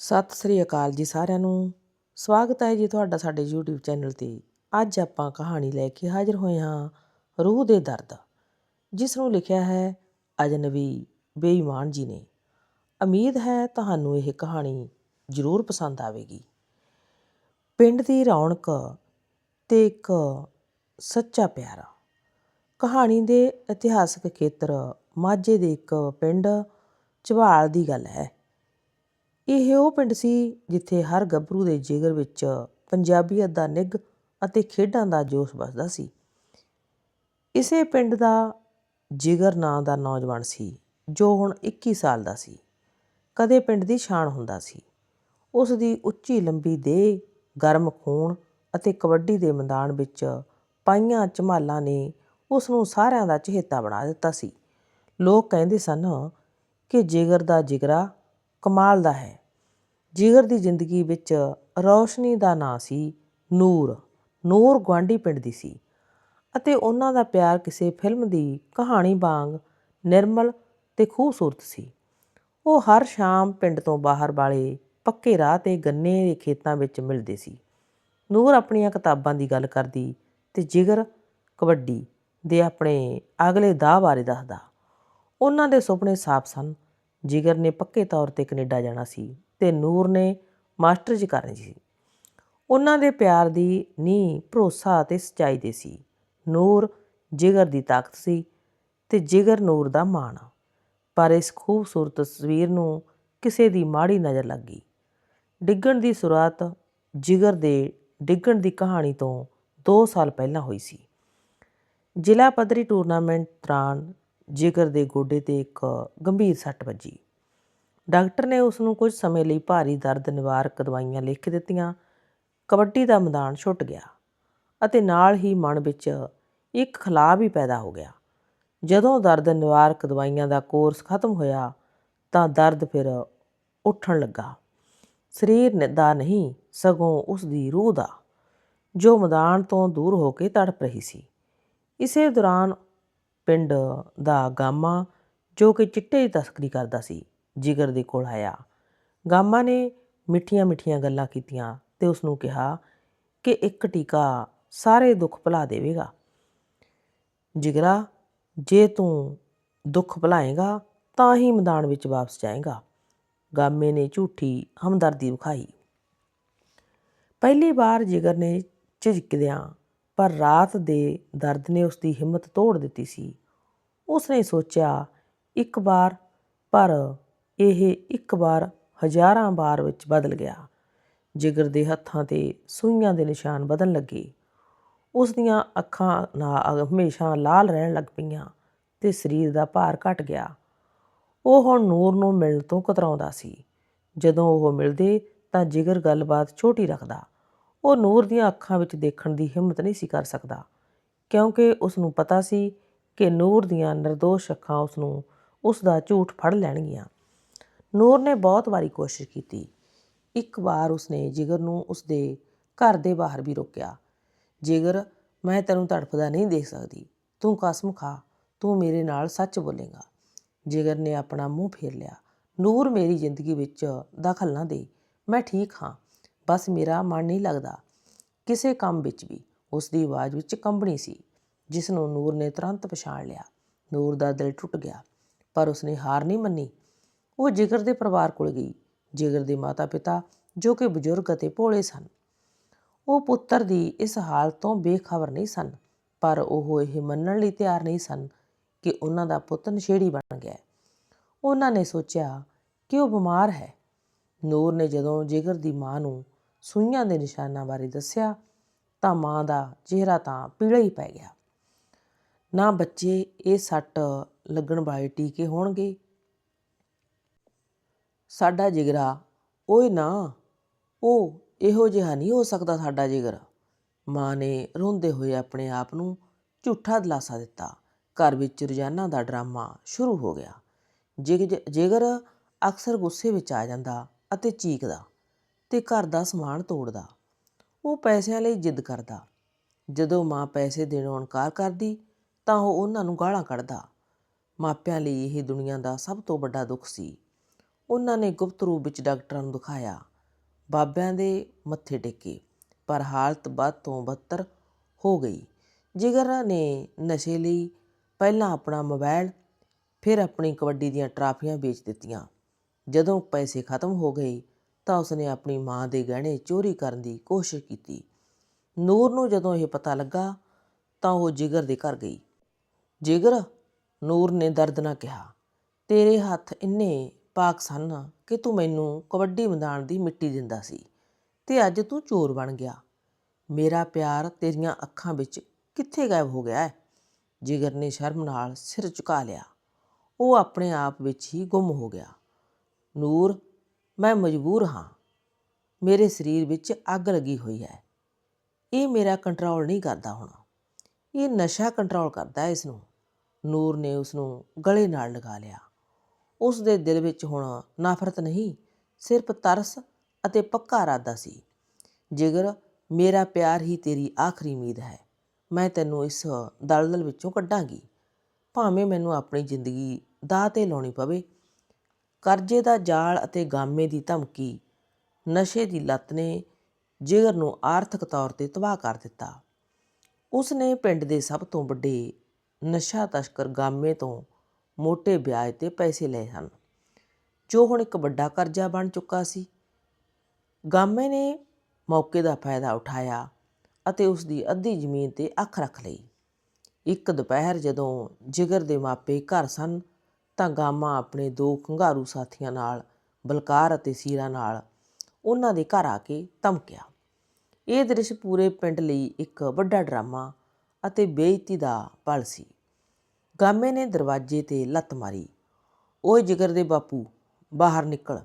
ਸਤਿ ਸ੍ਰੀ ਅਕਾਲ ਜੀ ਸਾਰਿਆਂ ਨੂੰ। ਸਵਾਗਤ ਹੈ ਜੀ ਤੁਹਾਡਾ ਸਾਡੇ YouTube ਚੈਨਲ ਤੇ। ਅੱਜ ਆਪਾਂ ਕਹਾਣੀ ਲੈ ਕੇ ਹਾਜ਼ਰ ਹੋਏ ਹਾਂ ਰੂਹ ਦੇ ਦਰਦ, ਜਿਸ ਨੂੰ ਲਿਖਿਆ ਹੈ ਅਜਨਬੀ ਬੇਈਮਾਨ ਜੀ ਨੇ। ਉਮੀਦ ਹੈ ਤੁਹਾਨੂੰ ਇਹ ਕਹਾਣੀ ਜ਼ਰੂਰ ਪਸੰਦ ਆਵੇਗੀ। ਪਿੰਡ ਦੀ ਰੌਣਕ ਤੇ ਇੱਕ ਸੱਚਾ ਪਿਆਰਾ। ਕਹਾਣੀ ਦੇ ਇਤਿਹਾਸਕ ਖੇਤਰ ਮਾਝੇ ਦੇ ਇੱਕ ਪਿੰਡ ਝਵਾਲ ਦੀ ਗੱਲ ਹੈ। ਇਹ ਉਹ ਪਿੰਡ ਸੀ ਜਿੱਥੇ ਹਰ ਗੱਭਰੂ ਦੇ ਜਿਗਰ ਵਿੱਚ ਪੰਜਾਬੀਅਤ ਦਾ ਨਿੱਘ ਅਤੇ ਖੇਡਾਂ ਦਾ ਜੋਸ਼ ਵਸਦਾ ਸੀ। ਇਸੇ ਪਿੰਡ ਦਾ ਜਿਗਰ ਨਾਂ ਦਾ ਨੌਜਵਾਨ ਸੀ, ਜੋ ਹੁਣ 21 ਸਾਲ ਦਾ ਸੀ। ਕਦੇ ਪਿੰਡ ਦੀ ਸ਼ਾਨ ਹੁੰਦਾ ਸੀ। ਉਸ ਦੀ ਉੱਚੀ ਲੰਬੀ ਦੇਹ, ਗਰਮ ਖੂਨ ਅਤੇ ਕਬੱਡੀ ਦੇ ਮੈਦਾਨ ਵਿੱਚ ਪਾਈਆਂ ਝਮਾਲਾਂ ਨੇ ਉਸ ਨੂੰ ਸਾਰਿਆਂ ਦਾ ਚਹੇਤਾ ਬਣਾ ਦਿੱਤਾ ਸੀ। ਲੋਕ ਕਹਿੰਦੇ ਸਨ ਕਿ ਜਿਗਰ ਦਾ ਜਿਗਰਾ ਕਮਾਲ ਦਾ ਹੈ। ਜਿਗਰ ਦੀ ਜ਼ਿੰਦਗੀ ਵਿੱਚ ਰੌਸ਼ਨੀ ਦਾ ਨਾਂ ਸੀ ਨੂਰ। ਨੂਰ ਗੁਆਂਢੀ ਪਿੰਡ ਦੀ ਸੀ ਅਤੇ ਉਹਨਾਂ ਦਾ ਪਿਆਰ ਕਿਸੇ ਫਿਲਮ ਦੀ ਕਹਾਣੀ ਵਾਂਗ ਨਿਰਮਲ ਤੇ ਖੂਬਸੂਰਤ ਸੀ। ਉਹ ਹਰ ਸ਼ਾਮ ਪਿੰਡ ਤੋਂ ਬਾਹਰ ਵਾਲੇ ਪੱਕੇ ਰਾਹ ਤੇ ਗੰਨੇ ਦੇ ਖੇਤਾਂ ਵਿੱਚ ਮਿਲਦੇ ਸੀ। ਨੂਰ ਆਪਣੀਆਂ ਕਿਤਾਬਾਂ ਦੀ ਗੱਲ ਕਰਦੀ ਤੇ ਜਿਗਰ ਕਬੱਡੀ ਦੇ ਆਪਣੇ ਅਗਲੇ ਦਾਅ ਬਾਰੇ ਦੱਸਦਾ। ਉਹਨਾਂ ਦੇ ਸੁਪਨੇ ਸਾਫ਼ ਸਨ। ਜਿਗਰ ਨੇ ਪੱਕੇ ਤੌਰ ਤੇ ਕੈਨੇਡਾ ਜਾਣਾ ਸੀ। ਤੇ ਨੂਰ ਨੇ ਮਾਸਟਰਜ਼ ਕਰਨੀ ਸੀ ਉਹਨਾਂ ਦੇ ਪਿਆਰ ਦੀ ਨੀਂਹ ਭਰੋਸਾ ਅਤੇ ਸੱਚਾਈ ਦੇ ਸੀ। ਨੂਰ ਜਿਗਰ ਦੀ ਤਾਕਤ ਸੀ ਤੇ ਜਿਗਰ ਨੂਰ ਦਾ ਮਾਣ। ਪਰ ਇਸ ਖੂਬਸੂਰਤ ਤਸਵੀਰ ਨੂੰ ਕਿਸੇ ਦੀ ਮਾੜੀ ਨਜ਼ਰ ਲੱਗੀ ਡਿੱਗਣ ਦੀ ਸ਼ੁਰੂਆਤ ਜਿਗਰ ਦੇ ਡਿੱਗਣ ਦੀ ਕਹਾਣੀ ਤੋਂ 2 ਸਾਲ ਪਹਿਲਾਂ ਹੋਈ ਸੀ। ਜ਼ਿਲ੍ਹਾ ਪੱਧਰੀ ਟੂਰਨਾਮੈਂਟ ਦੌਰਾਨ ਜਿਗਰ ਦੇ ਗੋਡੇ ਤੇ ਇੱਕ ਗੰਭੀਰ ਸੱਟ ਵੱਜੀ। ਡਾਕਟਰ ਨੇ ਉਸ ਨੂੰ ਕੁਝ ਸਮੇਂ ਲਈ ਭਾਰੀ ਦਰਦ ਨਿਵਾਰਕ ਦਵਾਈਆਂ ਲਿਖ ਦਿੱਤੀਆਂ। ਕਬੱਡੀ ਦਾ ਮੈਦਾਨ ਛੁੱਟ ਗਿਆ ਅਤੇ ਨਾਲ ਹੀ ਮਨ ਵਿੱਚ ਇੱਕ ਖਲਾਅ ਵੀ ਪੈਦਾ ਹੋ ਗਿਆ। ਜਦੋਂ ਦਰਦ ਨਿਵਾਰਕ ਦਵਾਈਆਂ ਦਾ ਕੋਰਸ ਖਤਮ ਹੋਇਆ ਤਾਂ ਦਰਦ ਫਿਰ ਉੱਠਣ ਲੱਗਾ। ਸਰੀਰ ਦਾ ਨਹੀਂ, ਸਗੋਂ ਉਸ ਦੀ ਰੂਹ ਦਾ, ਜੋ ਮੈਦਾਨ ਤੋਂ ਦੂਰ ਹੋ ਕੇ ਤੜਪ ਰਹੀ ਸੀ। ਇਸੇ ਦੌਰਾਨ ਪਿੰਡ ਦਾ ਗਾਮਾ, ਜੋ ਕਿ ਚਿੱਟੇ ਦੀ ਤਸਕਰੀ ਕਰਦਾ ਸੀ ਜਿਗਰ ਦੇ ਕੋਲ ਆਇਆ। ਗਾਮਾ ਨੇ ਮਿੱਠੀਆਂ ਮਿੱਠੀਆਂ ਗੱਲਾਂ ਕੀਤੀਆਂ ਤੇ ਉਸ ਨੂੰ ਕਿਹਾ ਕਿ ਇੱਕ ਟੀਕਾ ਸਾਰੇ ਦੁੱਖ ਭੁਲਾ ਦੇਵੇਗਾ। ਜਿਗਰਾ, ਜੇ ਤੂੰ ਦੁੱਖ ਭੁਲਾਏਗਾ ਤਾਂ ਹੀ ਮੈਦਾਨ ਵਿੱਚ ਵਾਪਸ ਜਾਏਗਾ। ਗਾਮੇ ਨੇ ਝੂਠੀ ਹਮਦਰਦੀ ਵਿਖਾਈ। ਪਹਿਲੀ ਵਾਰ ਜਿਗਰ ਨੇ ਝਿਜਕਦਿਆਂ ਪਰ ਰਾਤ ਦੇ ਦਰਦ ਨੇ ਉਸ ਦੀ ਹਿੰਮਤ ਤੋੜ ਦਿੱਤੀ ਸੀ। ਉਸ ਨੇ ਸੋਚਿਆ, ਇੱਕ ਵਾਰ ਪਰ ਇਹ ਇੱਕ ਵਾਰ ਹਜ਼ਾਰਾਂ ਵਾਰ ਵਿੱਚ ਬਦਲ ਗਿਆ। ਜਿਗਰ ਦੇ ਹੱਥਾਂ ਤੇ ਸੂਈਆਂ ਦੇ ਨਿਸ਼ਾਨ ਬਦਲਣ ਲੱਗੇ। ਉਸ ਦੀਆਂ ਅੱਖਾਂ ਨਾ ਹਮੇਸ਼ਾ ਲਾਲ ਰਹਿਣ ਲੱਗ ਪਈਆਂ ਤੇ ਸਰੀਰ ਦਾ ਭਾਰ ਘਟ ਗਿਆ। ਉਹ ਹੁਣ ਨੂਰ ਨੂੰ ਮਿਲਣ ਤੋਂ ਕਤਰਾਉਂਦਾ ਸੀ। ਜਦੋਂ ਉਹ ਮਿਲਦੇ ਤਾਂ ਜਿਗਰ ਗੱਲਬਾਤ ਛੋਟੀ ਰੱਖਦਾ। ਉਹ ਨੂਰ ਦੀਆਂ ਅੱਖਾਂ ਵਿੱਚ ਦੇਖਣ ਦੀ ਹਿੰਮਤ ਨਹੀਂ ਸੀ ਕਰ ਸਕਦਾ, ਕਿਉਂਕਿ ਉਸ ਨੂੰ ਪਤਾ ਸੀ ਕਿ ਨੂਰ ਦੀਆਂ નિર્ਦੋਸ਼ ਅੱਖਾਂ ਉਸ ਨੂੰ, ਉਸ ਦਾ ਝੂਠ ਫੜ ਲੈਣਗੀਆਂ। ਨੂਰ ਨੇ ਬਹੁਤ ਵਾਰੀ ਕੋਸ਼ਿਸ਼ ਕੀਤੀ। ਇੱਕ ਵਾਰ ਉਸਨੇ ਜਿਗਰ ਨੂੰ ਉਸਦੇ ਘਰ ਦੇ ਬਾਹਰ ਵੀ ਰੋਕਿਆ। ਜਿਗਰ, ਮੈਂ ਤੈਨੂੰ ਤੜਫਦਾ ਨਹੀਂ ਦੇਖ ਸਕਦੀ। ਤੂੰ ਕਸਮ ਖਾ, ਤੂੰ ਮੇਰੇ ਨਾਲ ਸੱਚ ਬੋਲੇਗਾ। ਜਿਗਰ ਨੇ ਆਪਣਾ ਮੂੰਹ ਫੇਰ ਲਿਆ। ਨੂਰ, ਮੇਰੀ ਜ਼ਿੰਦਗੀ ਵਿੱਚ ਦਖਲ ਨਾ ਦੇ। ਮੈਂ ਠੀਕ ਹਾਂ। ਬਸ ਮੇਰਾ ਮਨ ਨਹੀਂ ਲੱਗਦਾ। ਕਿਸੇ ਕੰਮ ਵਿੱਚ ਵੀ ਉਸ ਦੀ ਆਵਾਜ਼ ਵਿੱਚ ਕੰਬਣੀ ਸੀ, ਜਿਸ ਨੂੰ ਨੂਰ ਨੇ ਤੁਰੰਤ ਪਛਾਣ ਲਿਆ। ਨੂਰ ਦਾ ਦਿਲ ਟੁੱਟ ਗਿਆ, ਪਰ ਉਸਨੇ ਹਾਰ ਨਹੀਂ ਮੰਨੀ। ਉਹ ਜਿਗਰ ਦੇ ਪਰਿਵਾਰ ਕੋਲ ਗਈ, ਜਿਗਰ ਦੇ ਮਾਤਾ-ਪਿਤਾ ਜੋ ਕਿ ਬਜ਼ੁਰਗ ਅਤੇ ਭੋਲੇ ਸਨ। ਉਹ ਪੁੱਤਰ ਦੀ ਇਸ ਹਾਲਤ ਤੋਂ ਬੇਖਬਰ ਨਹੀਂ ਸਨ, ਪਰ ਉਹ ਇਹ ਮੰਨਣ ਲਈ ਤਿਆਰ ਨਹੀਂ ਸਨ ਕਿ ਉਹਨਾਂ ਦਾ ਪੁੱਤ ਨਸ਼ੇੜੀ ਬਣ ਗਿਆ ਉਹਨਾਂ ਨੇ ਸੋਚਿਆ ਕਿ ਉਹ ਬਿਮਾਰ ਹੈ। ਨੂਰ ਨੇ ਜਦੋਂ ਜਿਗਰ ਦੀ ਮਾਂ ਨੂੰ ਸੂਈਆਂ ਦੇ ਨਿਸ਼ਾਨਾਂ ਬਾਰੇ ਦੱਸਿਆ, ਤਾਂ ਮਾਂ ਦਾ ਚਿਹਰਾ ਤਾਂ ਪੀਲਾ ਹੀ ਪੈ ਗਿਆ। ਨਾ ਬੱਚੇ, ਇਹ ਸੱਟ ਲੱਗਣ ਵਾਲੇ ਟੀਕੇ ਹੋਣਗੇ। ਸਾਡਾ ਜਿਗਰਾ, ਓਏ ਨਾ ਉਹ ਇਹੋ ਜਿਹਾ ਨਹੀਂ ਹੋ ਸਕਦਾ ਸਾਡਾ ਜਿਗਰ। ਮਾਂ ਨੇ ਰੋਂਦੇ ਹੋਏ ਆਪਣੇ ਆਪ ਨੂੰ ਝੂਠਾ ਦਿਲਾਸਾ ਦਿੱਤਾ। ਘਰ ਵਿੱਚ ਰੋਜ਼ਾਨਾ ਦਾ ਡਰਾਮਾ ਸ਼ੁਰੂ ਹੋ ਗਿਆ। ਜਿਗਰ ਅਕਸਰ ਗੁੱਸੇ ਵਿੱਚ ਆ ਜਾਂਦਾ ਅਤੇ ਚੀਕਦਾ ਤੇ ਘਰ ਦਾ ਸਮਾਨ ਤੋੜਦਾ। ਉਹ ਪੈਸਿਆਂ ਲਈ ਜਿੱਦ ਕਰਦਾ। ਜਦੋਂ ਮਾਂ ਪੈਸੇ ਦੇਣੋਂ ਇਨਕਾਰ ਕਰਦੀ, ਤਾਂ ਉਹ ਉਹਨਾਂ ਨੂੰ ਗਾਲਾਂ ਕੱਢਦਾ। ਮਾਪਿਆਂ ਲਈ ਇਹ ਦੁਨੀਆ ਦਾ ਸਭ ਤੋਂ ਵੱਡਾ ਦੁੱਖ ਸੀ। ਉਹਨਾਂ ਨੇ ਗੁਪਤ ਰੂਪ ਵਿੱਚ ਡਾਕਟਰਾਂ ਨੂੰ ਦਿਖਾਇਆ। ਬਾਬਿਆਂ ਦੇ ਮੱਥੇ ਟੇਕੇ, ਪਰ ਹਾਲਤ ਵੱਧ ਤੋਂ ਬਦਤਰ ਹੋ ਗਈ। ਜਿਗਰ ਨੇ ਨਸ਼ੇ ਲਈ ਪਹਿਲਾਂ ਆਪਣਾ ਮੋਬਾਈਲ, ਫਿਰ ਆਪਣੀ ਕਬੱਡੀ ਦੀਆਂ ਟਰਾਫੀਆਂ ਵੇਚ ਦਿੱਤੀਆਂ। ਜਦੋਂ ਪੈਸੇ ਖਤਮ ਹੋ ਗਏ, ਤਾਂ ਉਸਨੇ ਆਪਣੀ ਮਾਂ ਦੇ ਗਹਿਣੇ ਚੋਰੀ ਕਰਨ ਦੀ ਕੋਸ਼ਿਸ਼ ਕੀਤੀ। ਨੂਰ ਨੂੰ ਜਦੋਂ ਇਹ ਪਤਾ ਲੱਗਾ, ਤਾਂ ਉਹ ਜਿਗਰ ਦੇ ਘਰ ਗਈ। ਜਿਗਰ, ਨੂਰ ਨੇ ਦਰਦ ਨਾਲ ਕਿਹਾ, ਤੇਰੇ ਹੱਥ ਇੰਨੇ ਪਾਕ ਸਨ ਕਿ ਤੂੰ ਮੈਨੂੰ ਕਬੱਡੀ ਮੈਦਾਨ ਦੀ ਮਿੱਟੀ ਦਿੰਦਾ ਸੀ ਤੇ ਅੱਜ ਤੂੰ ਚੋਰ ਬਣ ਗਿਆ। ਮੇਰਾ ਪਿਆਰ ਤੇਰੀਆਂ ਅੱਖਾਂ ਵਿੱਚ ਕਿੱਥੇ ਗਾਇਬ ਹੋ ਗਿਆ ਹੈ? ਜਿਗਰ ਨੇ ਸ਼ਰਮ ਨਾਲ ਸਿਰ ਝੁਕਾ ਲਿਆ। ਉਹ ਆਪਣੇ ਆਪ ਵਿੱਚ ਹੀ ਗੁੰਮ ਹੋ ਗਿਆ। ਨੂਰ, ਮੈਂ ਮਜਬੂਰ ਹਾਂ। ਮੇਰੇ ਸਰੀਰ ਵਿੱਚ ਅੱਗ ਲੱਗੀ ਹੋਈ ਹੈ। ਇਹ ਮੇਰਾ ਕੰਟਰੋਲ ਨਹੀਂ ਕਰਦਾ ਹੁਣ। ਇਹ ਨਸ਼ਾ ਕੰਟਰੋਲ ਕਰਦਾ ਹੈ ਇਸ ਨੂੰ। ਨੂਰ ਨੇ ਉਸ ਨੂੰ ਗਲੇ ਨਾਲ ਲਗਾ ਲਿਆ। ਉਸ ਦੇ ਦਿਲ ਵਿੱਚ ਹੁਣ ਨਫ਼ਰਤ ਨਹੀਂ, ਸਿਰਫ ਤਰਸ ਅਤੇ ਪੱਕਾ ਇਰਾਦਾ ਸੀ। ਜਿਗਰ, ਮੇਰਾ ਪਿਆਰ ਹੀ ਤੇਰੀ ਆਖਰੀ ਉਮੀਦ ਹੈ। ਮੈਂ ਤੈਨੂੰ ਇਸ ਦਲਦਲ ਵਿੱਚੋਂ ਕੱਢਾਂਗੀ। ਭਾਵੇਂ ਮੈਨੂੰ ਆਪਣੀ ਜ਼ਿੰਦਗੀ ਦਾਅ ਤੇ ਲਾਉਣੀ ਪਵੇ। ਕਰਜ਼ੇ ਦਾ ਜਾਲ ਅਤੇ ਗਾਮੇ ਦੀ ਧਮਕੀ, ਨਸ਼ੇ ਦੀ ਲੱਤ ਨੇ ਜਿਗਰ ਨੂੰ ਆਰਥਿਕ ਤੌਰ ਤੇ ਤਬਾਹ ਕਰ ਦਿੱਤਾ। ਉਸ ਨੇ ਪਿੰਡ ਦੇ ਸਭ ਤੋਂ ਵੱਡੇ ਨਸ਼ਾ ਤਸਕਰ ਗਾਮੇ ਤੋਂ ਮੋٹے ਵਿਆਜ ਤੇ ਪੈਸੇ ਲਏ ਹਨ। ਜੋ ਹੁਣ ਇੱਕ ਵੱਡਾ ਕਰਜ਼ਾ ਬਣ ਚੁੱਕਾ ਸੀ। ਗਾਮੇ ਨੇ ਮੌਕੇ ਦਾ ਫਾਇਦਾ ਉਠਾਇਆ ਅਤੇ ਉਸ ਦੀ ਅੱਧੀ ਜ਼ਮੀਨ ਤੇ ਅੱਖ ਰੱਖ ਲਈ। ਇੱਕ ਦੁਪਹਿਰ ਜਦੋਂ ਜਿਗਰ ਦੇ ਮਾਪੇ ਘਰ ਸਨ ਤਾਂ ਗਾਮਾ ਆਪਣੇ ਦੋ ਖੰਗਾਰੂ ਸਾਥੀਆਂ ਨਾਲ, ਬਲਕਾਰ ਅਤੇ ਸੀਰਾ ਨਾਲ ਉਹਨਾਂ ਦੇ ਘਰ ਆ ਕੇ ਧਮਕਿਆ। ਇਹ ਦ੍ਰਿਸ਼ ਪੂਰੇ ਪਿੰਡ ਲਈ ਇੱਕ ਵੱਡਾ ਡਰਾਮਾ ਅਤੇ ਬੇਇੱਜ਼ਤੀ ਦਾ ਪਲ ਸੀ। ਗਾਮੇ ਨੇ ਦਰਵਾਜ਼ੇ ਤੇ ਲੱਤ ਮਾਰੀ। ਓਏ ਜਿਗਰ ਦੇ ਬਾਪੂ, ਬਾਹਰ ਨਿਕਲ।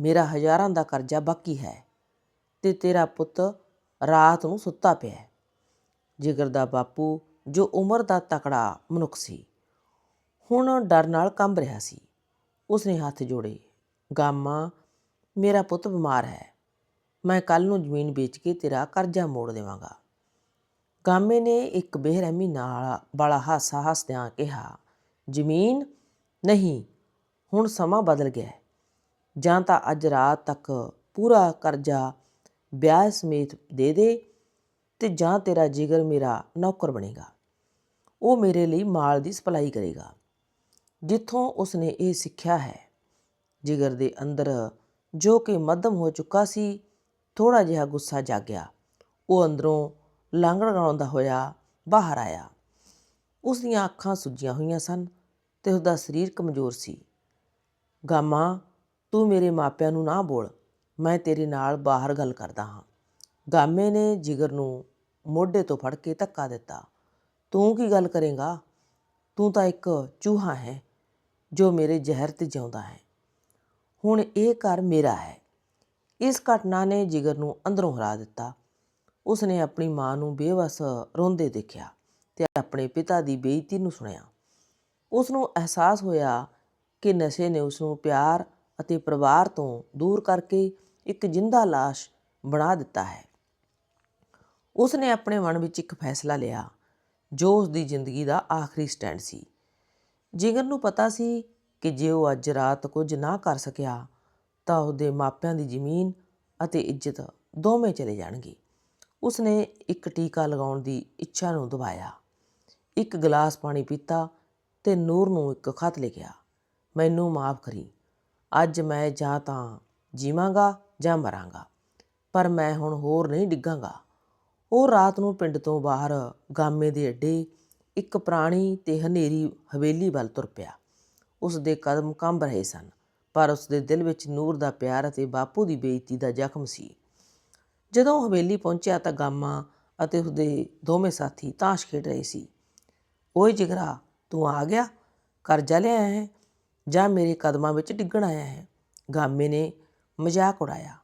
ਮੇਰਾ ਹਜ਼ਾਰਾਂ ਦਾ ਕਰਜ਼ਾ ਬਾਕੀ ਹੈ ਤੇ ਤੇਰਾ ਪੁੱਤ ਰਾਤ ਨੂੰ ਸੁੱਤਾ ਪਿਆ ਹੈ। ਜਿਗਰ ਦਾ ਬਾਪੂ, ਜੋ ਉਮਰ ਦਾ ਤਕੜਾ ਮਨੁੱਖ ਸੀ, ਹੁਣ ਡਰ ਨਾਲ ਕੰਬ ਰਿਹਾ ਸੀ। ਉਸਨੇ ਹੱਥ ਜੋੜੇ, ਗਾਮਾ, ਮੇਰਾ ਪੁੱਤ ਬਿਮਾਰ ਹੈ। ਮੈਂ ਕੱਲ ਨੂੰ ਜ਼ਮੀਨ ਵੇਚ ਕੇ ਤੇਰਾ ਕਰਜ਼ਾ ਮੋੜ ਦੇਵਾਂਗਾ। ਗਾਮੇ ਨੇ ਇੱਕ ਬੇਰਹਿਮੀ ਨਾਲ ਵਾਲਾ ਹਾਸਾ ਹੱਸਦਿਆਂ ਕਿਹਾ, ਜ਼ਮੀਨ ਨਹੀਂ, ਹੁਣ ਸਮਾਂ ਬਦਲ ਗਿਆ ਹੈ। ਜਾਂ ਤਾਂ ਅੱਜ ਰਾਤ ਤੱਕ ਪੂਰਾ ਕਰਜ਼ਾ ਵਿਆਹ ਸਮੇਤ ਦੇ ਦੇ ਤੇ ਜਾਂ ਤੇਰਾ ਜਿਗਰ ਮੇਰਾ ਨੌਕਰ ਬਣੇਗਾ। ਉਹ ਮੇਰੇ ਲਈ ਮਾਲ ਦੀ ਸਪਲਾਈ ਕਰੇਗਾ। ਜਿੱਥੋਂ ਉਸਨੇ ਇਹ ਸਿੱਖਿਆ ਹੈ। ਜਿਗਰ ਦੇ ਅੰਦਰ ਜੋ ਕਿ ਮੱਧਮ ਹੋ ਚੁੱਕਾ ਸੀ ਥੋੜਾ ਜਿਹਾ ਗੁੱਸਾ ਜਾਗਿਆ। ਉਹ ਅੰਦਰੋਂ ਲਾਂਗੜ ਲਗਾਉਂਦਾ ਹੋਇਆ, ਬਾਹਰ ਆਇਆ। ਉਸ ਦੀਆਂ ਅੱਖਾਂ ਸੁੱਜੀਆਂ ਹੋਈਆਂ ਸਨ ਤੇ ਉਸਦਾ ਸਰੀਰ ਕਮਜ਼ੋਰ ਸੀ। ਗਾਮਾ, ਤੂੰ ਮੇਰੇ ਮਾਪਿਆਂ ਨੂੰ ਨਾ ਬੋਲ, ਮੈਂ ਤੇਰੇ ਨਾਲ ਬਾਹਰ ਗੱਲ ਕਰਦਾ ਹਾਂ। ਗਾਮੇ ਨੇ ਜਿਗਰ ਨੂੰ ਮੋਢੇ ਤੋਂ ਫੜ ਕੇ ਧੱਕਾ ਦਿੱਤਾ। ਤੂੰ ਕੀ ਗੱਲ ਕਰੇਗਾ? ਤੂੰ ਤਾਂ ਇੱਕ ਚੂਹਾ ਹੈ, ਜੋ ਮੇਰੇ ਜ਼ਹਿਰ ਤੇ ਜਿਉਂਦਾ ਹੈ। ਹੁਣ ਇਹ ਘਰ ਮੇਰਾ ਹੈ। ਇਸ ਘਟਨਾ ਨੇ ਜਿਗਰ ਨੂੰ ਅੰਦਰੋਂ ਹਰਾ ਦਿੱਤਾ। ਉਸਨੇ ਆਪਣੀ ਮਾਂ ਨੂੰ ਬੇਵਸ ਰੋਂਦੇ ਦੇਖਿਆ ਤੇ ਆਪਣੇ ਪਿਤਾ ਦੀ ਬੇਇੱਜ਼ਤੀ ਨੂੰ ਸੁਣਿਆ। ਉਸ ਨੂੰ ਅਹਿਸਾਸ ਹੋਇਆ ਕਿ ਨਸ਼ੇ ਨੇ ਉਸ ਨੂੰ ਪਿਆਰ ਅਤੇ ਪਰਿਵਾਰ ਤੋਂ ਦੂਰ ਕਰਕੇ ਇੱਕ ਜਿੰਦਾ ਲਾਸ਼ ਬਣਾ ਦਿੱਤਾ ਹੈ। ਉਸ ਨੇ ਆਪਣੇ ਮਨ ਵਿੱਚ ਇੱਕ ਫੈਸਲਾ ਲਿਆ, ਜੋ ਉਸ ਦੀ ਜ਼ਿੰਦਗੀ ਦਾ ਆਖਰੀ ਸਟੈਂਡ ਸੀ। ਜਿਗਰ ਨੂੰ ਪਤਾ ਸੀ ਕਿ ਜੇ ਉਹ ਅੱਜ ਰਾਤ ਕੁਝ ਨਾ ਕਰ ਸਕਿਆ, ਤਾਂ ਉਹਦੇ ਮਾਪਿਆਂ ਦੀ ਜ਼ਮੀਨ ਅਤੇ ਇੱਜ਼ਤ ਦੋਵੇਂ ਚਲੇ ਜਾਣਗੇ। ਉਸ ਨੇ ਇੱਕ ਟੀਕਾ ਲਗਾਉਣ ਦੀ ਇੱਛਾ ਨੂੰ ਦਬਾਇਆ। ਇੱਕ ਗਲਾਸ ਪਾਣੀ ਪੀਤਾ ਤੇ ਨੂਰ ਨੂੰ ਇੱਕ ਖਤ ਲਿਖਿਆ, ਮੈਨੂੰ ਮਾਫ ਕਰੀ, ਅੱਜ ਮੈਂ ਜਾਂ ਤਾਂ ਜੀਵਾਂਗਾ ਜਾਂ ਮਰਾਂਗਾ, ਪਰ ਮੈਂ ਹੁਣ ਹੋਰ ਨਹੀਂ ਡਿੱਗਾਂਗਾ। ਉਹ ਰਾਤ ਨੂੰ ਪਿੰਡ ਤੋਂ ਬਾਹਰ ਗਾਮੇ ਦੇ ਅੱਡੇ ਇੱਕ ਪੁਰਾਣੀ ਤੇ ਹਨੇਰੀ ਹਵੇਲੀ ਵੱਲ ਤੁਰ ਪਿਆ। ਉਸ ਦੇ ਕਦਮ ਕੰਬ ਰਹੇ ਸਨ, ਪਰ ਉਸ ਦੇ ਦਿਲ ਵਿੱਚ ਨੂਰ ਦਾ ਪਿਆਰ ਅਤੇ ਬਾਪੂ ਦੀ ਬੇਇੱਜ਼ਤੀ ਦਾ ਜ਼ਖਮ ਸੀ। ਜਦੋਂ ਉਹ ਹਵੇਲੀ ਪਹੁੰਚਿਆ ਤਾਂ ਗਾਮਾ ਅਤੇ ਉਸਦੇ ਦੋਵੇਂ ਸਾਥੀ ਤਾਸ਼ ਖੇਡ ਰਹੇ ਸੀ। ਓਏ ਜਿਗਰਾ, ਤੂੰ ਆ ਗਿਆ? ਕਰਜ਼ਾ ਲਿਆਇਆ ਹੈ? ਜਾਂ ਮੇਰੇ ਕਦਮਾਂ ਵਿੱਚ ਡਿੱਗਣ ਆਇਆ ਹੈ? ਗਾਮੇ ਨੇ ਮਜ਼ਾਕ ਉਡਾਇਆ।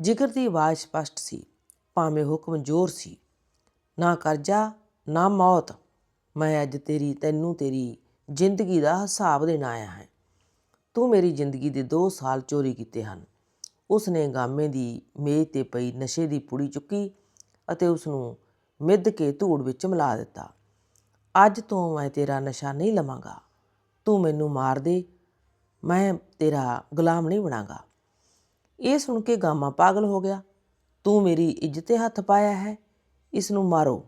ਜਿਗਰ ਦੀ ਆਵਾਜ਼ ਸਪਸ਼ਟ ਸੀ, ਭਾਵੇਂ ਹੁਕਮ ਜ਼ੋਰ ਸੀ। ਨਾ ਕਰਜ਼ਾ ਨਾ ਮੌਤ। ਮੈਂ ਅੱਜ ਤੇਰੀ, ਤੈਨੂੰ ਤੇਰੀ ਜ਼ਿੰਦਗੀ ਦਾ ਹਿਸਾਬ ਦੇਣ ਆਇਆ ਹਾਂ। ਤੂੰ ਮੇਰੀ ਜ਼ਿੰਦਗੀ ਦੇ 2 ਸਾਲ ਚੋਰੀ ਕੀਤੇ ਹਨ। ਉਸ ਨੇ ਗਾਮੇ ਦੀ ਮੇਜ਼ ਤੇ ਪਈ ਨਸ਼ੇ ਦੀ ਪੁੜੀ ਚੁੱਕੀ ਅਤੇ ਉਸ ਨੂੰ ਮਿੱਧ ਕੇ ਧੂੜ ਵਿੱਚ ਮਿਲਾ ਦਿੱਤਾ। ਅੱਜ ਤੋਂ ਮੈਂ ਤੇਰਾ ਨਸ਼ਾ ਨਹੀਂ ਲਵਾਂਗਾ। ਤੂੰ ਮੈਨੂੰ ਮਾਰ ਦੇ। ਮੈਂ ਤੇਰਾ ਗੁਲਾਮ ਨਹੀਂ ਬਣਾਂਗਾ ਇਹ ਸੁਣ ਕੇ ਗਾਮਾ ਪਾਗਲ ਹੋ ਗਿਆ। ਤੂੰ ਮੇਰੀ ਇੱਜ਼ਤ 'ਤੇ ਹੱਥ ਪਾਇਆ ਹੈ। ਇਸ ਨੂੰ ਮਾਰੋ।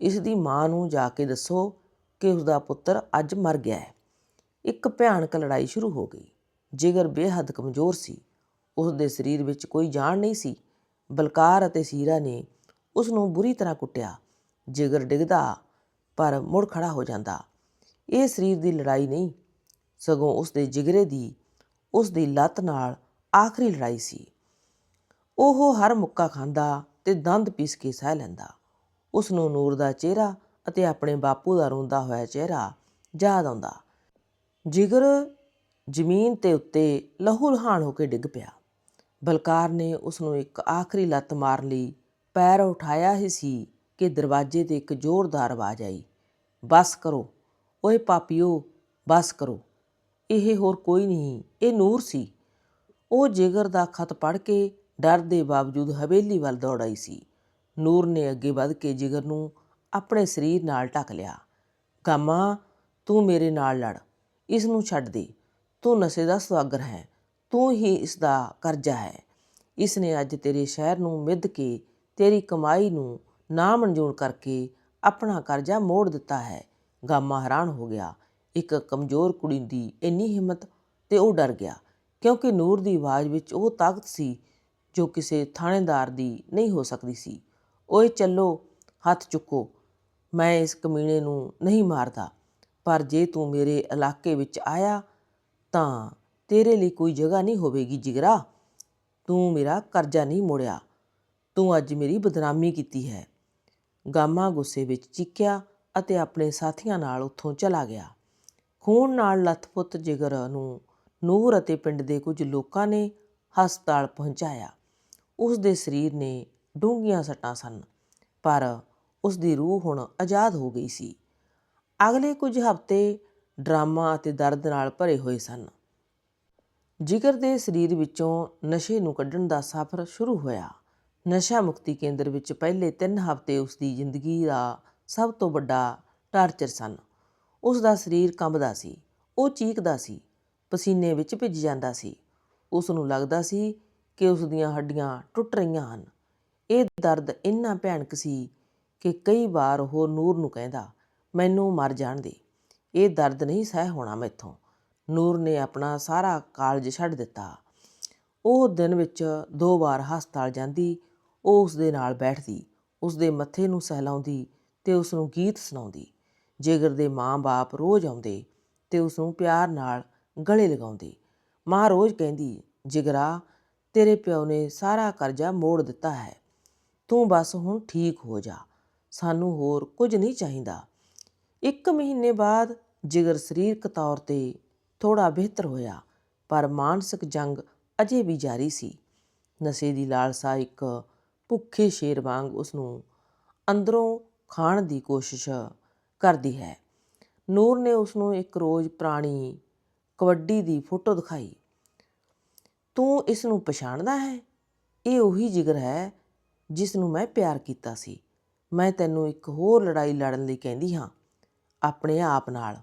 ਇਸ ਦੀ ਮਾਂ ਨੂੰ ਜਾ ਕੇ ਦੱਸੋ ਕਿ ਉਸ ਦਾ ਪੁੱਤਰ ਅੱਜ ਮਰ ਗਿਆ ਹੈ। ਇੱਕ ਭਿਆਨਕ ਲੜਾਈ ਸ਼ੁਰੂ ਹੋ ਗਈ। ਜਿਗਰ ਬੇਹੱਦ ਕਮਜ਼ੋਰ ਸੀ। ਉਸ ਦੇ ਸਰੀਰ ਵਿੱਚ ਕੋਈ ਜਾਨ ਨਹੀਂ ਸੀ। ਬਲਕਾਰ ਅਤੇ ਸੀਰਾ ਨੇ ਉਸ ਨੂੰ ਬੁਰੀ ਤਰ੍ਹਾਂ ਕੁੱਟਿਆ। ਜਿਗਰ ਡਿੱਗਦਾ, ਪਰ ਮੁੜ ਖੜਾ ਹੋ ਜਾਂਦਾ। ਇਹ ਸਰੀਰ ਦੀ ਲੜਾਈ ਨਹੀਂ, ਸਗੋਂ ਉਸ ਦੇ ਜਿਗਰੇ ਦੀ ਉਸ ਦੀ ਲੱਤ ਨਾਲ ਆਖਰੀ ਲੜਾਈ ਸੀ। ਉਹ ਹਰ ਮੁੱਕਾ ਖਾਂਦਾ ਤੇ ਦੰਦ ਪੀਸ ਕੇ ਸਹਿ ਲੈਂਦਾ। ਉਸ ਨੂੰ ਨੂਰ ਦਾ ਚਿਹਰਾ ਅਤੇ ਆਪਣੇ ਬਾਪੂ ਦਾ ਰੋਂਦਾ ਹੋਇਆ ਚਿਹਰਾ ਯਾਦ ਆਉਂਦਾ। ਜਿਗਰ ਜ਼ਮੀਨ ਤੇ ਉੱਤੇ ਲਹੂ ਲਹਾਨ ਹੋ ਕੇ ਡਿੱਗ ਪਿਆ। ਬਲਕਾਰ ਨੇ ਉਸ ਨੂੰ ਇੱਕ ਆਖਰੀ ਲੱਤ ਮਾਰਨ ਲਈ। ਪੈਰ ਉਠਾਇਆ ਹੀ ਸੀ ਕਿ ਦਰਵਾਜ਼ੇ ਤੇ ਇੱਕ ਜ਼ੋਰਦਾਰ ਆਵਾਜ਼ ਆਈ। ਬਸ ਕਰੋ। ਓਏ ਪਾਪੀਓ, ਬਸ ਕਰੋ। ਇਹ ਹੋਰ ਕੋਈ ਨਹੀਂ, ਇਹ ਨੂਰ ਸੀ। ਉਹ ਜਿਗਰ ਦਾ ਖਤ ਪੜ੍ਹ ਕੇ ਡਰ ਦੇ ਬਾਵਜੂਦ ਹਵੇਲੀ ਵੱਲ ਦੌੜ ਆਈ ਸੀ। ਨੂਰ ਨੇ ਅੱਗੇ ਵੱਧ ਕੇ ਜਿਗਰ ਨੂੰ ਆਪਣੇ ਸਰੀਰ ਨਾਲ ਢੱਕ ਲਿਆ। ਗਾਮਾ, ਤੂੰ ਮੇਰੇ ਨਾਲ ਲੜ। ਇਸ ਨੂੰ ਛੱਡ ਦੇ। ਤੂੰ ਨਸ਼ੇ ਦਾ ਸੁਆਗਰ ਹੈ। ਤੂੰ ਹੀ ਇਸ ਦਾ ਕਰਜ਼ਾ ਹੈ। ਇਸ ਨੇ ਅੱਜ ਤੇਰੇ ਸ਼ਹਿਰ ਨੂੰ ਮਿੱਧ ਕੇ ਤੇਰੀ ਕਮਾਈ ਨੂੰ ਨਾ ਮਨਜ਼ੂਰ ਕਰਕੇ ਆਪਣਾ ਕਰਜ਼ਾ ਮੋੜ ਦਿੱਤਾ ਹੈ। ਗਾਮਾ ਹੈਰਾਨ ਹੋ ਗਿਆ। ਇੱਕ ਕਮਜ਼ੋਰ ਕੁੜੀ ਦੀ ਇੰਨੀ ਹਿੰਮਤ ਤੇ ਉਹ ਡਰ ਗਿਆ, ਕਿਉਂਕਿ ਨੂਰ ਦੀ ਆਵਾਜ਼ ਵਿੱਚ ਉਹ ਤਾਕਤ ਸੀ ਜੋ ਕਿਸੇ ਥਾਣੇਦਾਰ ਦੀ ਨਹੀਂ ਹੋ ਸਕਦੀ ਸੀ। ਓਏ ਚੱਲੋ, ਹੱਥ ਚੁੱਕੋ, ਮੈਂ ਇਸ ਕਮੀਣੇ ਨੂੰ ਨਹੀਂ ਮਾਰਦਾ, ਪਰ ਜੇ ਤੂੰ ਮੇਰੇ ਇਲਾਕੇ ਵਿੱਚ ਆਇਆ ਤਾਂ ਤੇਰੇ ਲਈ ਕੋਈ ਜਗ੍ਹਾ ਨਹੀਂ ਹੋਵੇਗੀ ਜਿਗਰਾ। ਤੂੰ ਮੇਰਾ ਕਰਜ਼ਾ ਨਹੀਂ ਮੋੜਿਆ। ਤੂੰ ਅੱਜ ਮੇਰੀ ਬਦਨਾਮੀ ਕੀਤੀ ਹੈ। ਗਾਮਾ ਗੁੱਸੇ ਵਿੱਚ ਚੀਕਿਆ ਅਤੇ ਆਪਣੇ ਸਾਥੀਆਂ ਨਾਲ ਉੱਥੋਂ ਚਲਾ ਗਿਆ। ਖੂਨ ਨਾਲ ਲੱਥਪੁੱਤ ਜਿਗਰ ਨੂੰ ਨੂਰ ਅਤੇ ਪਿੰਡ ਦੇ ਕੁਝ ਲੋਕਾਂ ਨੇ ਹਸਪਤਾਲ ਪਹੁੰਚਾਇਆ। ਉਸ ਦੇ ਸਰੀਰ ਨੇ ਡੂੰਘੀਆਂ ਸੱਟਾਂ ਸਨ, ਪਰ ਉਸ ਦੀ ਰੂਹ ਹੁਣ ਆਜ਼ਾਦ ਹੋ ਗਈ ਸੀ। ਅਗਲੇ ਕੁਝ ਹਫ਼ਤੇ ਡਰਾਮਾ ਅਤੇ ਦਰਦ ਨਾਲ ਭਰੇ ਹੋਏ ਸਨ। ਜਿਗਰ ਦੇ ਸਰੀਰ ਵਿੱਚੋਂ ਨਸ਼ੇ ਨੂੰ ਕੱਢਣ ਦਾ ਸਫ਼ਰ ਸ਼ੁਰੂ ਹੋਇਆ। ਨਸ਼ਾ ਮੁਕਤੀ ਕੇਂਦਰ ਵਿੱਚ ਪਹਿਲੇ 3 ਹਫ਼ਤੇ ਉਸ ਦੀ ਜ਼ਿੰਦਗੀ ਦਾ ਸਭ ਤੋਂ ਵੱਡਾ ਟਾਰਚਰ ਸਨ। ਉਸ ਦਾ ਸਰੀਰ ਕੰਬਦਾ ਸੀ, ਉਹ ਚੀਕਦਾ ਸੀ, ਪਸੀਨੇ ਵਿੱਚ ਭਿੱਜ ਜਾਂਦਾ ਸੀ। ਉਸ ਨੂੰ ਲੱਗਦਾ ਸੀ ਕਿ ਉਸ ਦੀਆਂ ਹੱਡੀਆਂ ਟੁੱਟ ਰਹੀਆਂ ਹਨ। ਇਹ ਦਰਦ ਇੰਨਾ ਭਿਆਨਕ ਸੀ ਕਿ ਕਈ ਵਾਰ ਉਹ ਨੂਰ ਨੂੰ ਕਹਿੰਦਾ, ਮੈਨੂੰ ਮਰ ਜਾਣ ਦੇ। ਇਹ ਦਰਦ ਨਹੀਂ ਸਹਿ ਹੋਣਾ ਮੈਥੋਂ। ਨੂਰ ਨੇ ਆਪਣਾ ਸਾਰਾ ਕਾਲਜ ਛੱਡ ਦਿੱਤਾ। ਉਹ ਦਿਨ ਵਿੱਚ ਦੋ ਵਾਰ ਹਸਪਤਾਲ ਜਾਂਦੀ, ਉਹ ਉਸ ਦੇ ਨਾਲ ਬੈਠਦੀ ਉਸ ਦੇ ਮੱਥੇ ਨੂੰ ਸਹਿਲਾਉਂਦੀ ਤੇ ਉਸ ਨੂੰ ਗੀਤ ਸੁਣਾਉਂਦੀ। ਜੇਗਰ ਦੇ ਮਾਂ-ਬਾਪ ਰੋਜ਼ ਆਉਂਦੇ ਤੇ ਉਸ ਨੂੰ ਪਿਆਰ ਨਾਲ ਗਲੇ ਲਗਾਉਂਦੇ। ਮਾਂ ਰੋਜ਼ ਕਹਿੰਦੀ, ਜਿਗਰਾ, ਤੇਰੇ ਪਿਓ ਨੇ ਸਾਰਾ ਕਰਜ਼ਾ ਮੋੜ ਦਿੱਤਾ ਹੈ। ਤੂੰ ਬਸ ਹੁਣ ਠੀਕ ਹੋ ਜਾ। ਸਾਨੂੰ ਹੋਰ ਕੁਝ ਨਹੀਂ ਚਾਹੀਦਾ। ਇੱਕ ਮਹੀਨੇ ਬਾਅਦ ਜਿਗਰ ਸਰੀਰਕ ਤੌਰ ਤੇ ਥੋੜਾ ਬਿਹਤਰ ਹੋਇਆ, ਪਰ ਮਾਨਸਿਕ ਜੰਗ ਅਜੇ ਵੀ ਜਾਰੀ ਸੀ। ਨਸ਼ੇ ਦੀ ਲਾਲਸਾ ਇੱਕ ਭੁੱਖੇ ਸ਼ੇਰ ਵਾਂਗ ਉਸ ਨੂੰ ਅੰਦਰੋਂ ਖਾਣ ਦੀ ਕੋਸ਼ਿਸ਼ ਕਰਦੀ ਹੈ। ਨੂਰ ਨੇ ਉਸ ਨੂੰ ਇੱਕ ਰੋਜ਼ ਪੁਰਾਣੀ ਕਬੱਡੀ ਦੀ ਫੋਟੋ ਦਿਖਾਈ। ਤੂੰ ਇਸ ਨੂੰ ਪਛਾਣਦਾ ਹੈ? ਇਹ ਉਹੀ ਜਿਗਰ ਹੈ ਜਿਸ ਨੂੰ ਮੈਂ ਪਿਆਰ ਕੀਤਾ ਸੀ। ਮੈਂ ਤੈਨੂੰ ਇੱਕ ਹੋਰ ਲੜਾਈ ਲੜਨ ਲਈ ਕਹਿੰਦੀ ਹਾਂ, ਆਪਣੇ ਆਪ ਨਾਲ।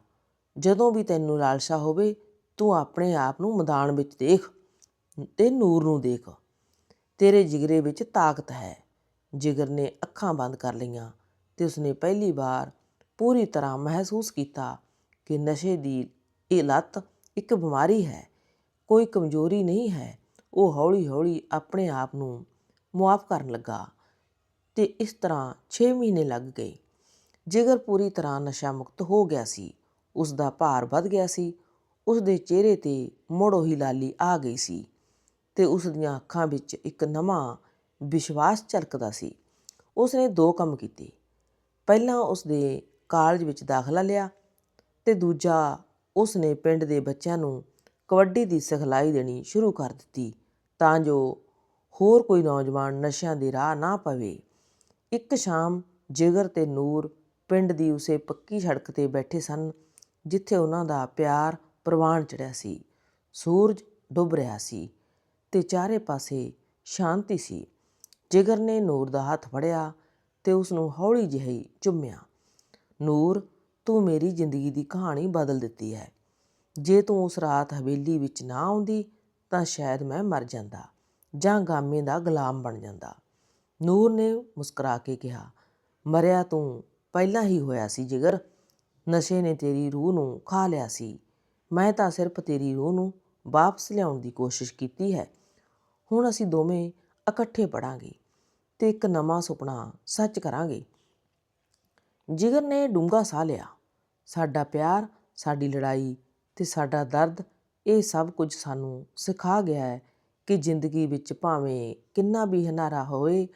ਜਦੋਂ ਵੀ ਤੈਨੂੰ ਲਾਲਸਾ ਹੋਵੇ, ਤੂੰ ਆਪਣੇ ਆਪ ਨੂੰ ਮੈਦਾਨ ਵਿੱਚ ਦੇਖ, ਤੇ ਨੂਰ ਨੂੰ ਦੇਖ। ਤੇਰੇ ਜਿਗਰੇ ਵਿੱਚ ਤਾਕਤ ਹੈ। ਜਿਗਰ ਨੇ ਅੱਖਾਂ ਬੰਦ ਕਰ ਲਈਆਂ ਤੇ ਉਸਨੇ ਪਹਿਲੀ ਵਾਰ ਪੂਰੀ ਤਰ੍ਹਾਂ ਮਹਿਸੂਸ ਕੀਤਾ ਕਿ ਨਸ਼ੇ ਦੀ ਇਹ ਲੱਤ ਇੱਕ ਬਿਮਾਰੀ ਹੈ। ਕੋਈ ਕਮਜ਼ੋਰੀ ਨਹੀਂ ਹੈ। ਉਹ ਹੌਲੀ-ਹੌਲੀ ਆਪਣੇ ਆਪ ਨੂੰ ਮੁਆਫ ਕਰਨ ਲੱਗਾ ਤੇ ਇਸ ਤਰ੍ਹਾਂ 6 ਮਹੀਨੇ ਲੱਗ ਗਏ। ਜਿਗਰ ਪੂਰੀ ਤਰ੍ਹਾਂ ਨਸ਼ਾ ਮੁਕਤ ਹੋ ਗਿਆ ਸੀ। ਉਸ ਦਾ ਭਾਰ ਵੱਧ ਗਿਆ ਸੀ। ਉਸ ਦੇ ਚਿਹਰੇ ਤੇ ਮੁੜ ਉਹੀ ਲਾਲੀ ਆ ਗਈ ਸੀ ਤੇ ਉਸ ਦੀਆਂ ਅੱਖਾਂ ਵਿੱਚ ਇੱਕ ਨਵਾਂ ਵਿਸ਼ਵਾਸ ਝਲਕਦਾ ਸੀ। ਉਸ ਨੇ ਦੋ ਕੰਮ ਕੀਤੇ। ਪਹਿਲਾਂ ਉਸ ਦੇ ਕਾਲਜ ਵਿੱਚ ਦਾਖਲਾ ਲਿਆ ਤੇ ਦੂਜਾ ਉਸ ਨੇ ਪਿੰਡ ਦੇ ਬੱਚਿਆਂ ਨੂੰ ਕਬੱਡੀ ਦੀ ਸਿਖਲਾਈ ਦੇਣੀ ਸ਼ੁਰੂ ਕਰ ਦਿੱਤੀ ਤਾਂ ਜੋ ਹੋਰ ਕੋਈ ਨੌਜਵਾਨ ਨਸ਼ਿਆਂ ਦੀ ਰਾਹ ਨਾ ਪਵੇ। ਇੱਕ ਸ਼ਾਮ ਜਿਗਰ ਤੇ ਨੂਰ ਪਿੰਡ ਦੀ ਉਸੇ ਪੱਕੀ ਸੜਕ ਤੇ ਬੈਠੇ ਸਨ ਜਿੱਥੇ ਉਹਨਾਂ ਦਾ ਪਿਆਰ ਪ੍ਰਵਾਨ ਚੜਿਆ ਸੀ, ਸੂਰਜ ਡੁੱਬ ਰਿਹਾ ਸੀ ਤੇ ਚਾਰੇ ਪਾਸੇ ਸ਼ਾਂਤੀ ਸੀ। ਜਿਗਰ ਨੇ ਨੂਰ ਦਾ ਹੱਥ ਫੜਿਆ ਤੇ ਉਸ ਨੂੰ ਹੌਲੀ ਜਿਹੀ ਚੁੰਮਿਆ। ਨੂਰ, ਤੂੰ ਮੇਰੀ ਜ਼ਿੰਦਗੀ ਦੀ ਕਹਾਣੀ ਬਦਲ ਦਿੱਤੀ ਹੈ। ਜੇ ਤੂੰ ਉਸ ਰਾਤ ਹਵੇਲੀ ਵਿੱਚ ਨਾ ਆਉਂਦੀ, ਤਾਂ ਸ਼ਾਇਦ ਮੈਂ ਮਰ ਜਾਂਦਾ ਜਾਂ ਗਾਮੇ ਦਾ ਗੁਲਾਮ ਬਣ ਜਾਂਦਾ। ਨੂਰ ਨੇ ਮੁਸਕਰਾ ਕੇ ਕਿਹਾ, ਮਰਿਆ ਤੂੰ ਪਹਿਲਾਂ ਹੀ ਹੋਇਆ ਸੀ, ਜਿਗਰ। ਨਸ਼ੇ ਨੇ ਤੇਰੀ ਰੂਹ ਨੂੰ ਖਾ ਲਿਆ ਸੀ। ਮੈਂ ਤਾਂ ਸਿਰਫ ਤੇਰੀ ਰੂਹ ਨੂੰ ਵਾਪਸ ਲਿਆਉਣ ਦੀ ਕੋਸ਼ਿਸ਼ ਕੀਤੀ ਹੈ। ਹੁਣ ਅਸੀਂ ਦੋਵੇਂ ਇਕੱਠੇ ਪੜਾਂਗੇ ਤੇ ਇੱਕ ਨਵਾਂ ਸੁਪਨਾ ਸੱਚ ਕਰਾਂਗੇ। ਜਿਗਰ ਨੇ ਡੂੰਘਾ ਸਾਹ ਲਿਆ। ਸਾਡਾ ਪਿਆਰ, ਸਾਡੀ ਲੜਾਈ ਤੇ ਸਾਡਾ ਦਰਦ, ਇਹ ਸਭ ਕੁਝ ਸਾਨੂੰ ਸਿਖਾ ਗਿਆ ਹੈ ਕਿ ਜ਼ਿੰਦਗੀ ਵਿੱਚ ਭਾਵੇਂ ਕਿੰਨਾ ਵੀ ਹਨੇਰਾ ਹੋਵੇ,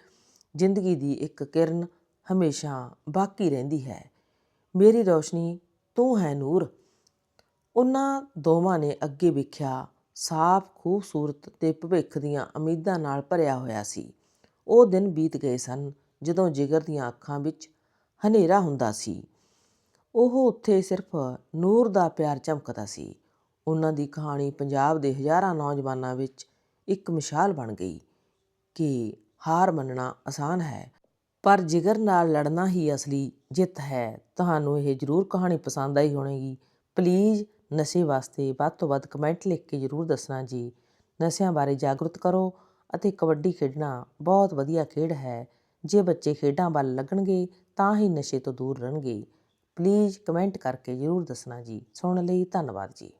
ਜ਼ਿੰਦਗੀ ਦੀ ਇੱਕ ਕਿਰਨ ਹਮੇਸ਼ਾ ਬਾਕੀ ਰਹਿੰਦੀ ਹੈ। ਮੇਰੀ ਰੌਸ਼ਨੀ, ਤੂੰ ਹੈ ਨੂਰ। ਉਹਨਾਂ ਦੋਵਾਂ ਨੇ ਅੱਗੇ ਵੇਖਿਆ, ਸਾਫ਼ ਖੂਬਸੂਰਤ ਤੇ ਭਵਿੱਖ ਦੀਆਂ ਉਮੀਦਾਂ ਨਾਲ ਭਰਿਆ ਹੋਇਆ ਸੀ। ਉਹ ਦਿਨ ਬੀਤ ਗਏ ਸਨ, ਜਦੋਂ ਜਿਗਰ ਦੀਆਂ ਅੱਖਾਂ ਵਿੱਚ ਹਨੇਰਾ ਹੁੰਦਾ ਸੀ। ਉਹ ਉੱਥੇ ਸਿਰਫ ਨੂਰ ਦਾ ਪਿਆਰ ਚਮਕਦਾ ਸੀ। ਉਹਨਾਂ ਦੀ ਕਹਾਣੀ ਪੰਜਾਬ ਦੇ ਹਜ਼ਾਰਾਂ ਨੌਜਵਾਨਾਂ ਵਿੱਚ ਇੱਕ ਮਿਸਾਲ ਬਣ ਗਈ ਕਿ ਹਾਰ ਮੰਨਣਾ ਆਸਾਨ ਹੈ। ਪਰ ਜਿਗਰ ਨਾਲ ਲੜਨਾ ਹੀ ਅਸਲੀ ਜਿੱਤ ਹੈ। ਤੁਹਾਨੂੰ ਇਹ ਜ਼ਰੂਰ ਕਹਾਣੀ ਪਸੰਦ ਆਈ ਹੋਵੇਗੀ। ਪਲੀਜ਼ ਨਸ਼ੇ ਵਾਸਤੇ ਵੱਧ ਤੋਂ ਵੱਧ ਕਮੈਂਟ ਲਿਖ ਕੇ ਜ਼ਰੂਰ ਦੱਸਣਾ ਜੀ। ਨਸ਼ਿਆਂ ਬਾਰੇ ਜਾਗਰੂਕ ਕਰੋ ਅਤੇ ਕਬੱਡੀ ਖੇਡਣਾ ਬਹੁਤ ਵਧੀਆ ਖੇਡ ਹੈ। ਜੇ ਬੱਚੇ ਖੇਡਾਂ ਵੱਲ ਲੱਗਣਗੇ ਤਾਂ ਹੀ ਨਸ਼ੇ ਤੋਂ ਦੂਰ ਰਹਿਣਗੇ। ਪਲੀਜ਼ ਕਮੈਂਟ ਕਰਕੇ ਜ਼ਰੂਰ ਦੱਸਣਾ ਜੀ। ਸੁਣਨ ਲਈ ਧੰਨਵਾਦ ਜੀ।